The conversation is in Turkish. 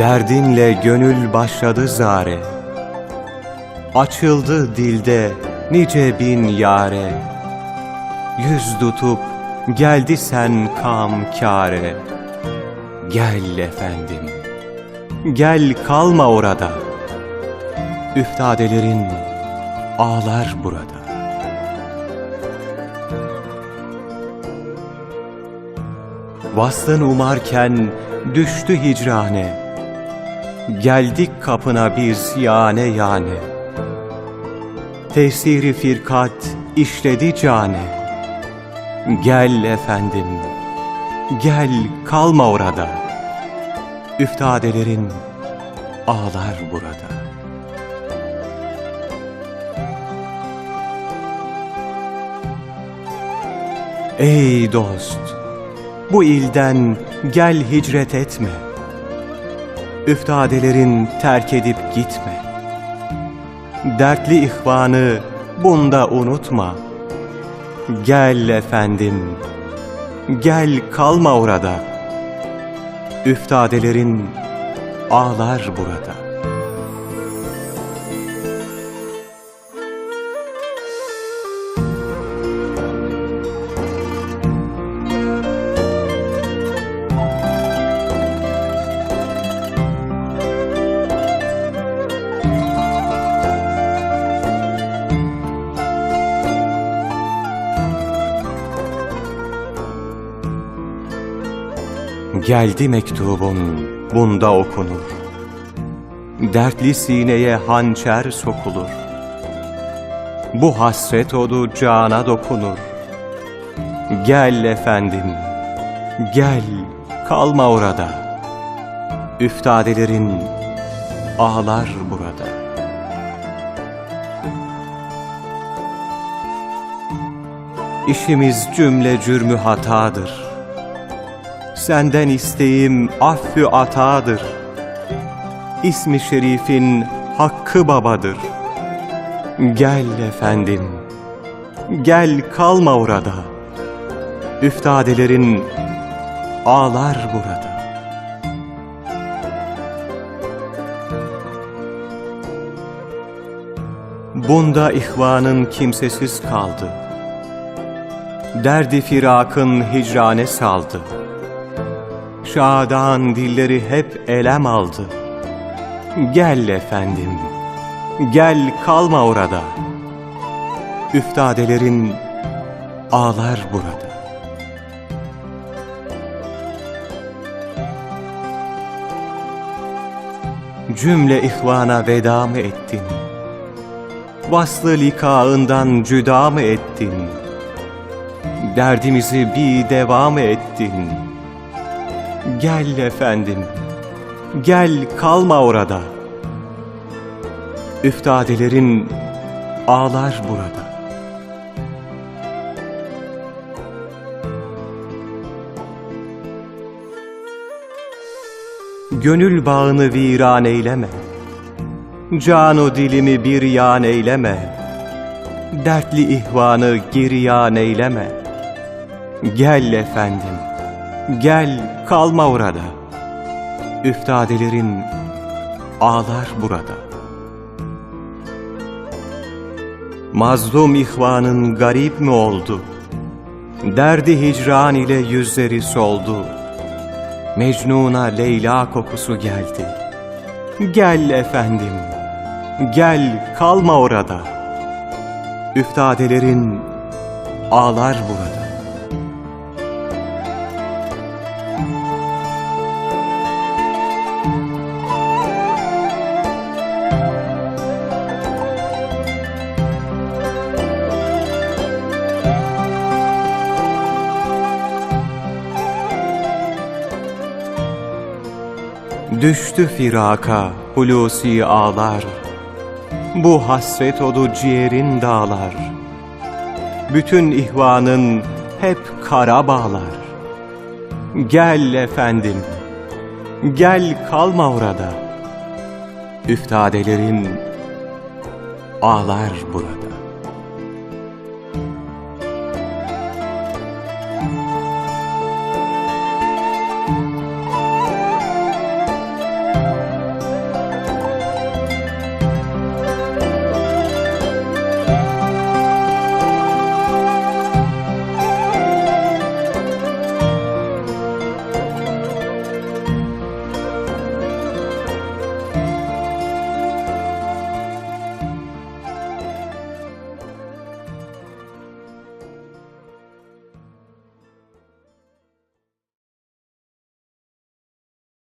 Derdinle gönül başladı zare. Açıldı dilde nice bin yare. Yüz tutup geldi sen kam kâre Gel efendim Gel kalma orada. Üftadelerin ağlar burada. Vaslın umarken düştü hicrane Geldik kapına biz yane yane. Tesiri firkat işledi cane. Gel efendim Gel kalma orada. Üftadelerin ağlar burada. Ey dost bu ilden gel hicret etme Üftadelerin terk edip gitme. Dertli ihvanı bunda unutma. Gel efendim Gel kalma orada. Üftadelerin ağlar burada Geldi mektubun bunda okunur. Dertli sineye hançer sokulur. Bu hasret odu cana dokunur. Gel efendim Gel kalma orada. Üftadelerin ağlar burada. İşimiz cümle cürmü hatadır Senden isteğim affü atadır. İsmi şerifin hakkı babadır. Gel efendim, gel kalma orada. Üftadelerin ağlar burada. Bunda ihvanın kimsesiz kaldı. Derdi firakın hicrane saldı. Şadan dilleri hep elem aldı. Gel efendim, gel kalma orada. Üftadelerin ağlar burada. Cümle ihvana veda mı ettin? Vaslı likaından cüda mı ettin? Derdimizi bir devam ettin.'' Gel efendim, gel kalma orada. Üftadelerin ağlar burada. Gönül bağını viran eyleme. Canu dilimi bir yan eyleme. Dertli ihvanı giryan eyleme. Gel efendim Gel kalma orada. Üftadelerin ağlar burada. Mazlum ihvanın garip mi oldu? Derdi hicran ile yüzleri soldu. Mecnun'a Leyla kokusu geldi. Gel efendim, gel kalma orada. Üftadelerin ağlar burada. Düştü firaka hulusi ağlar. Bu hasret odu ciğerin dağlar. Bütün ihvanın hep kara bağlar. Gel efendim Gel kalma orada. Üftadelerin ağlar burada